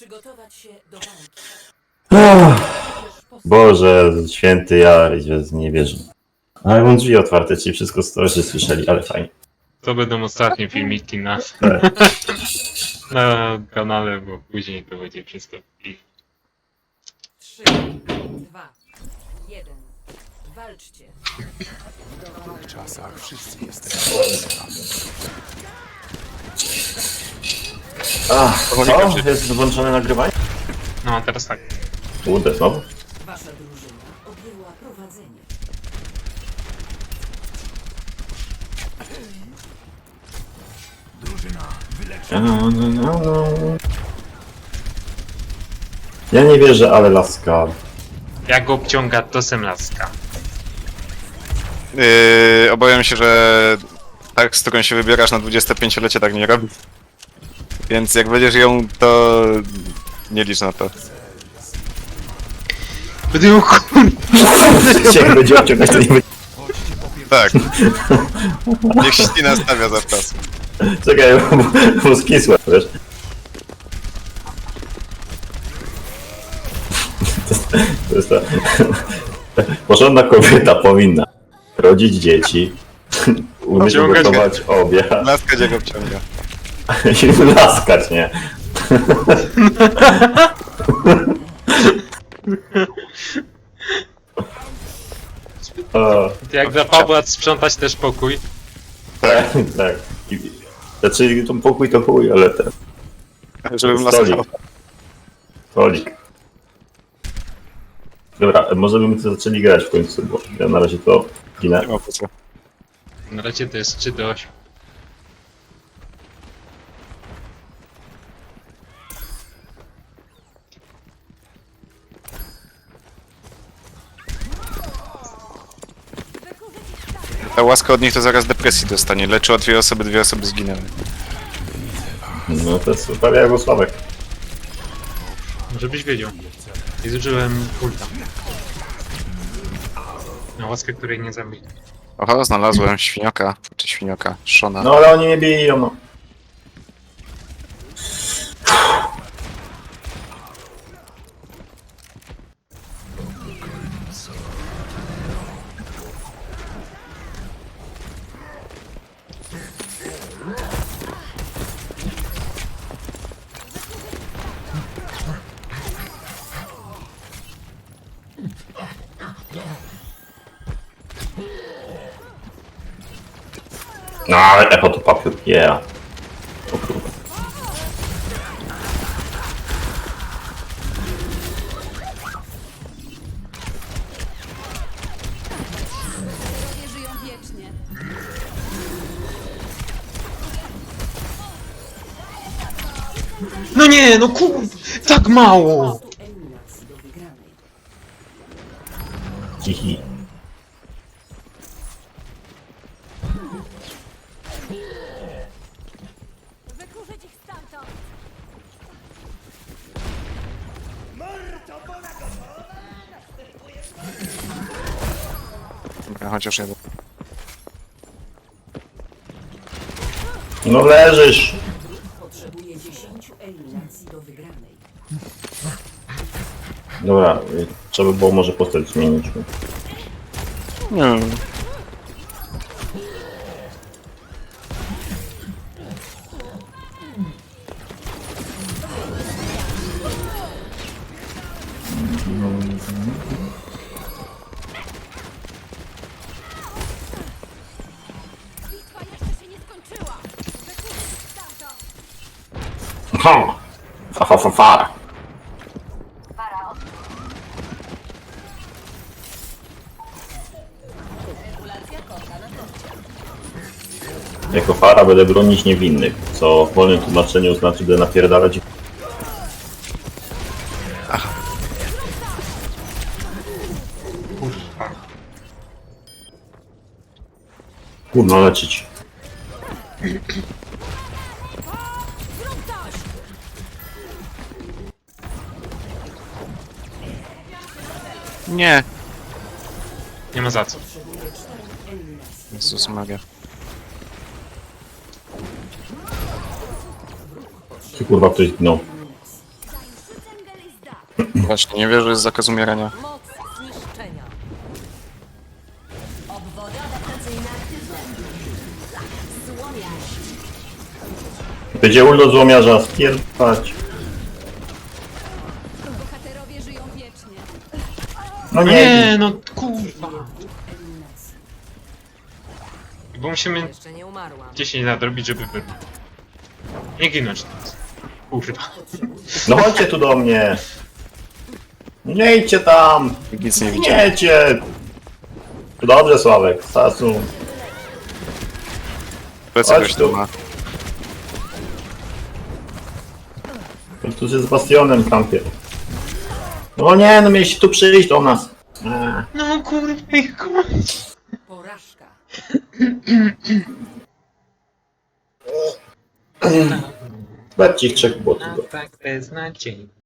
Przygotować się do walki. Boże, święty ja, nie wierzę. Ale mam drzwi otwarte, czyli wszystko starzy słyszeli, ale fajnie. To będą ostatnie filmiki na, Tak. na kanale, bo później to będzie wszystko. I 3, 2, 1. Walczcie. czasach wszyscy jesteśmy. Ach, co? Jest włączone nagrywanie? no teraz tak. Kurde, znowu? Wasza drużyna objęła prowadzenie. No, no, no, no. Ja nie wierzę, ale laska. Jak go obciąga, to sem laska. Yy, obawiam się, że tak, z którą się wybierasz na 25-lecie, tak nie robi. Więc jak będziesz ją, to nie licz na to. Będę ją Jak będzie obciągać, to nie będzie... Tak. Niech ślina stawia zawczas. Czekaj, bo, bo skisłe, wiesz? To jest ta... Porządna kobieta powinna rodzić dzieci, umieć Obciągać gotować obiad Laska cię go obciąga. i laskać, nie? O, Jak dla Pawła sprzątać też pokój. tak, tak. I- Znaczy, to pokój to chuj, ale ten Żebym laska stolik. Stolik. Dobra, może bym to zaczęli grać w końcu, bo ja na razie to ginę. Nie ma po co. Na razie to jest 3 do 8. Ta łaska od nich to zaraz depresji dostanie. Leczy o dwie osoby, dwie osoby zginęły. No to jest prawie jak Sławek. Żebyś wiedział. I zużyłem ulta. Na łaskę, której nie zabiję. Oho, znalazłem świnioka. Czy świnioka? Szona. No ale oni nie biją, no. No ale echo to papier, yeah. O kurwa. No nie, no kur... Tak mało! Tu eliminacji do wygranej. Cichi. Wykurzyć ich stamtąd. Dobra, chociaż jeden. No leżysz. Potrzebuje 10 eliminacji do wygranej. Dobra, y, trzeba było może postać zmienić. Nie. Ha! Fa, fa, fa, fa. Jako fara będę bronić niewinnych, co w wolnym tłumaczeniu znaczy, będę napierdalać Kurwa. kurno coś! Nie. Nie ma za co. Jezus Maria. Czy kurwa ktoś zginął? Właśnie, nie wierzę, że jest zakaz umierania. Moc zniszczenia. Obwody adaptacyjne aktywne. Złomiarz. Będzie uldo złomiarza spierdać. Bohaterowie żyją wiecznie. No nie, Nie, no kurwa. Bo musimy Jeszcze nie umarłam. 10 nadrobić, żeby wy... Nie ginąć teraz. Kurwa. no chodźcie tu do mnie. Nie idźcie tam. Nic nie widziałem. Gniecie. Dobrze Sławek, Sasu. Plecy Chodź ktoś tu. tu ma. Tu się z Bastionem kampie. No nie, no mieliście tu przyjść do nas. Eee. No kurwa, kończ. Porażka. Weźcie ich trzech botów. tak bez nadziei.